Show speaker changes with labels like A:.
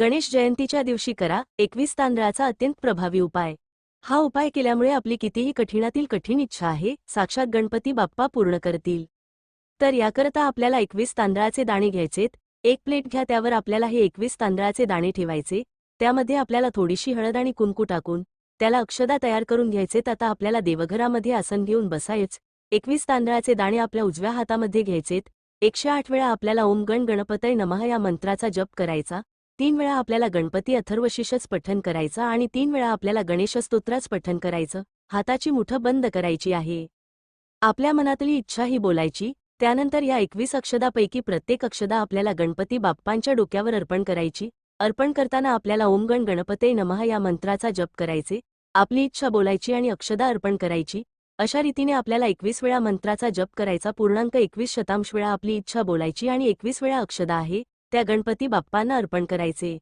A: गणेश जयंतीच्या दिवशी करा. एकवीस तांदळाचा अत्यंत प्रभावी उपाय. हा उपाय केल्यामुळे आपली कितीही कठीणातील कठीण इच्छा आहे साक्षात गणपती बाप्पा पूर्ण करतील. तर याकरता आपल्याला एकवीस तांदळाचे दाणे घ्यायचेत. एक प्लेट घ्या त्यावर आपल्याला हे एकवीस तांदळाचे दाणे ठेवायचे. त्यामध्ये आपल्याला थोडीशी हळद आणि कुंकू टाकून त्याला अक्षदा तयार करून घ्यायचेत. आता आपल्याला देवघरामध्ये आसन घेऊन बसायच. एकवीस तांदळाचे दाणे आपल्या उजव्या हातामध्ये घ्यायचेत. एकशे आठ वेळा आपल्याला ओम गण गणपतय नमः या मंत्राचा जप करायचा. तीन वेळा आपल्याला गणपती अथर्वशीषच पठन करायचं आणि तीन वेळा आपल्याला गणेशस्तोत्राच पठन करायचं हाताची मुठं बंद करायची आहे. आपल्या मनातली इच्छा ही बोलायची त्यानंतर या एकवीस अक्षदापैकी प्रत्येक अक्षदा आपल्याला गणपती बाप्पांच्या डोक्यावर अर्पण करायची अर्पण करताना आपल्याला ओमगण गणपते नमः या मंत्राचा जप करायचे आपली इच्छा बोलायची आणि अक्षदा अर्पण करायची अशा रीतीने आपल्याला एकवीस वेळा मंत्राचा जप करायचा पूर्णांक एकवीस शतांश वेळा आपली इच्छा बोलायची आणि एकवीस वेळा अक्षदा आहे. त्या गणपती बाप्पांना अर्पण करायचे.